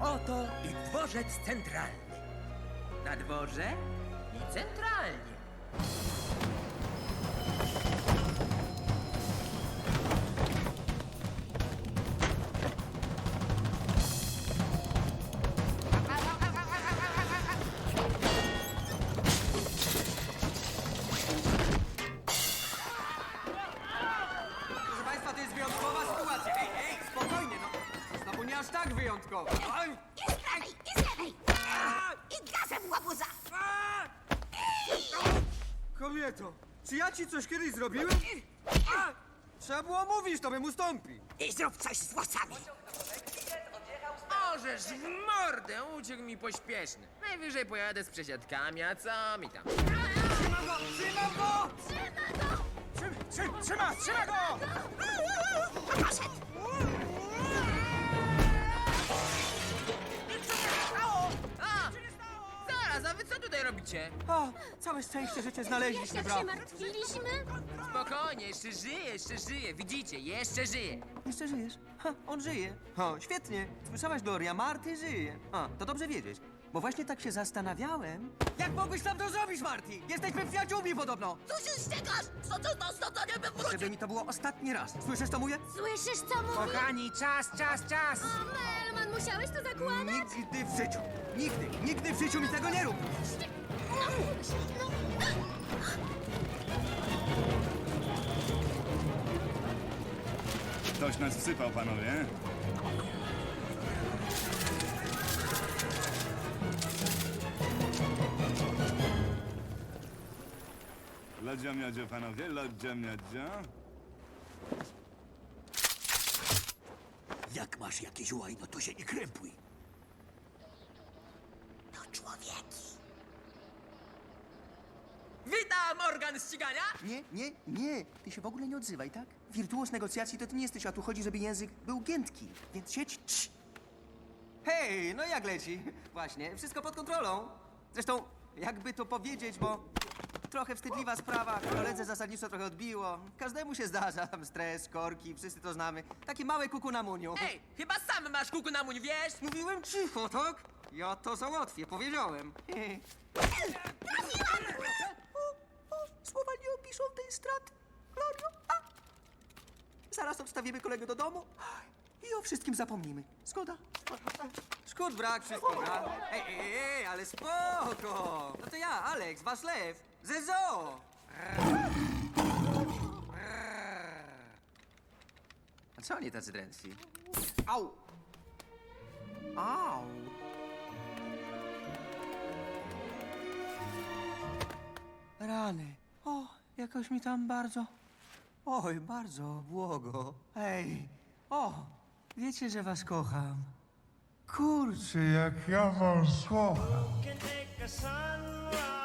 oto i dworzec centralny. Na dworze i centralnie. To jest wyjątkowa sytuacja. Ej, ej, spokojnie, no. Znowu nie aż tak wyjątkowa. Oj, I z prawej, i z lewej! I gazem łabuza! kobieto, czy ja ci coś kiedyś zrobiłem? Trzeba było mówić, to bym ustąpi. I zrób coś z włosami! Możesz w mordę, uciekł mi pośpieszny. Najwyżej pojadę z przesiadkami, a co mi tam? Trzymam go, trzymam go! Trzym, trzym, trzyma, trzyma go! Co robicie? O, całe szczęście, że cię znaleźliśmy, Jak się martwiliśmy? Spokojnie, jeszcze żyje, jeszcze żyje. Widzicie, jeszcze żyje. Jeszcze żyjesz? Ha, on żyje. O, świetnie. Słyszałaś, Gloria, Marty żyje. A, to dobrze wiedzieć. Bo właśnie tak się zastanawiałem. Jak mogłeś tam to zrobić, Marty? Jesteśmy przyjaciółmi podobno. Tu się ścigasz! Co to to stąd nie bym wrócił! Żeby mi to było ostatni raz. Słyszysz, co mówię? Słyszysz, co mówi? Kochani, czas, czas, czas! Melman, musiałeś to zakładać? Nigdy w życiu. Nigdy, nigdy w życiu mi tego nie rób. Ktoś nas wsypał, panowie. Lodzio miodzio, panowie, lodzio miodzio. Jak masz jakieś łajno, to się nie krępuj. To człowieki. Witam, organ ścigania! Nie, nie, nie. Ty się w ogóle nie odzywaj, tak? Wirtuoz negocjacji to ty nie jesteś, a tu chodzi, żeby język był giętki. Więc siedź cii. Hej, no jak leci? Właśnie, wszystko pod kontrolą. Zresztą, jakby to powiedzieć, bo trochę wstydliwa sprawa, koledze zasadniczo trochę odbiło. Każdemu się zdarza, tam stres, korki, wszyscy to znamy. Takie małe kuku na muniu. Ej, chyba sam masz kuku na muń, wiesz? Mówiłem cicho, tak? Ja to załatwię, powiedziałem. O, o, słowa nie opiszą tej straty. Glorio, a! Zaraz odstawimy kolegę do domu i o wszystkim zapomnimy. Zgoda? Szkód brak, wszystko gra. Ej, ej, ej, ale spoko! No to ja, Alex, wasz lew, ze zoo! A co oni tacy drętwi? Au! Au! Jakoś mi tam bardzo. Oj, bardzo błogo. Ej, o, wiecie, że was kocham. Kurczę, jak ja wam słucham. can take a sunrise,